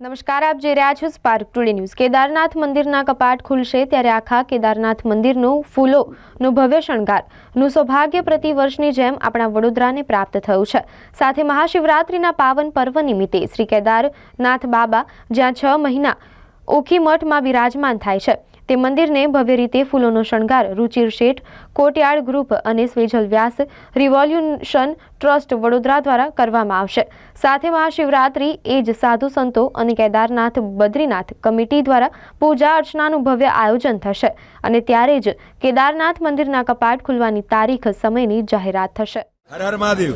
નમસ્કાર, આપ જોઈ રહ્યા છો સ્પાર્ક ટુડે ન્યૂઝ કેદારનાથ મંદિરના કપાટ ખુલશે ત્યારે આખા કેદારનાથ મંદિરનું ફૂલોનું ભવ્ય શણગારનું સૌભાગ્ય પ્રતિ વર્ષની જેમ આપણા વડોદરાને પ્રાપ્ત થયું છે. સાથે મહાશિવરાત્રિના પાવન પર્વ નિમિત્તે શ્રી કેદારનાથ બાબા જ્યાં છ મહિના ઓખી મઠમાં બિરાજમાન થાય છે. તે મંદિરને ભવ્ય રીતે ફૂલોનો શણગાર, રુચિર શેઠ કોટયાર્ડ ગ્રુપ અને સ્વેજલ વ્યાસ, રિવોલ્યુશન ટ્રસ્ટ વડોદરા દ્વારા કરવામાં આવશે. સાથે મહાશિવરાત્રિ, એ જ સાધુ સંતો અને કેદારનાથ બદ્રીનાથ કમિટી દ્વારા પૂજા અર્ચનાનું ભવ્ય આયોજન થશે અને ત્યારે જ કેદારનાથ મંદિરના કપાટ ખુલવાની તારીખ સમયની જાહેરાત થશે. હર હર મહાદેવ.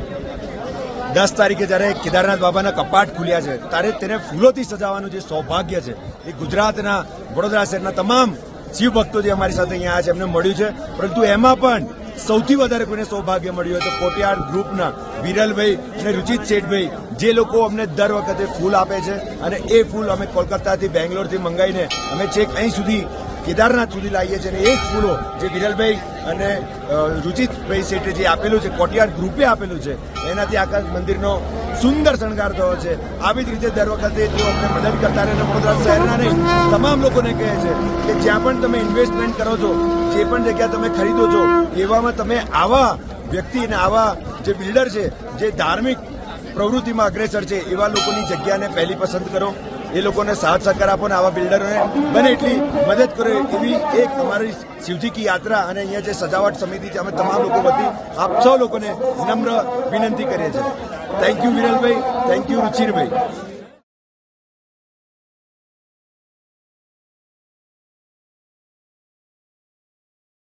દસ તારીખે જ્યારે કેદારનાથ બાબાના કપાટ ખુલ્યા છે, ત્યારે તેને ફૂલોથી સજાવવાનું જે સૌભાગ્ય છે, એ ગુજરાતના વડોદરા શહેરના તમામ શિવ ભક્તો જે અમારી સાથે અહીંયા છે એમને મળ્યું છે. પરંતુ એમાં પણ સૌથી વધારે કોઈને સૌભાગ્ય મળ્યું હોય તો કોટિયાર ગ્રુપના વિરલભાઈ અને રુચિત શેઠભાઈ, જે લોકો અમને દર વખતે ફૂલ આપે છે. અને એ ફૂલ અમે કોલકાતાથી, બેંગ્લોરથી મંગાવીને અમે છેક અહીં સુધી કેદારનાથ સુધી લાવીએ છીએ અને એ જ ફૂલો જે વિરલભાઈ અને રુચિતભાઈ શેઠે જે આપેલું છે, કોટિયાર ગ્રુપે આપેલું છે, એનાથી આખા મંદિરનો સુંદર શણગાર થયો છે. આવી જ રીતે દર વખતે તેઓ અમને મદદ કરતા રહે વડોદરા શહેરના નહીં, તમામ લોકોને કહે છે કે જ્યાં પણ તમે ઇન્વેસ્ટમેન્ટ કરો છો, જે પણ જગ્યા તમે ખરીદો છો, એવામાં તમે આવા વ્યક્તિ અને આવા જે બિલ્ડર છે, જે ધાર્મિક પ્રવૃત્તિમાં અગ્રેસર છે, એવા લોકોની જગ્યાને પહેલી પસંદ કરો. એ લોકોને સાથ સહકાર આપો ને આવા બિલ્ડરોને બને એટલી મદદ કરો એવી એક અમારી શિવજી કી યાત્રા અને અહીંયા જે સજાવટ સમિતિ છે, અમે તમામ લોકો વતી આપ સૌ લોકોને નમ્ર વિનંતી કરીએ છીએ. થેન્ક યુ વિરલભાઈ. Thank you રુચિરભાઈ.